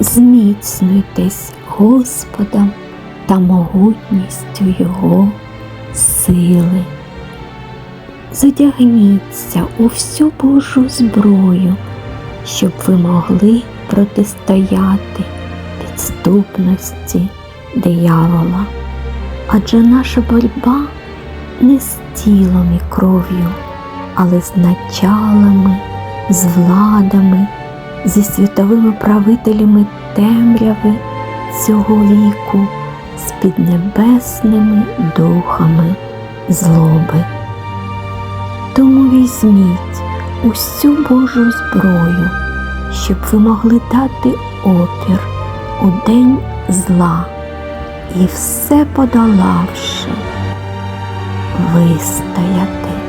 зміцнюйтесь Господом та могутністю Його сили. Задягніться у всю Божу зброю, щоб ви могли протистояти підступності диявола. Адже наша боротьба не з тілом і кров'ю, але з началами, з владами, зі світовими правителями темряви цього віку, з піднебесними духами злоби. Тому візьміть усю Божу зброю, щоб ви могли дати опір у день зла і все подолавши, вистояти.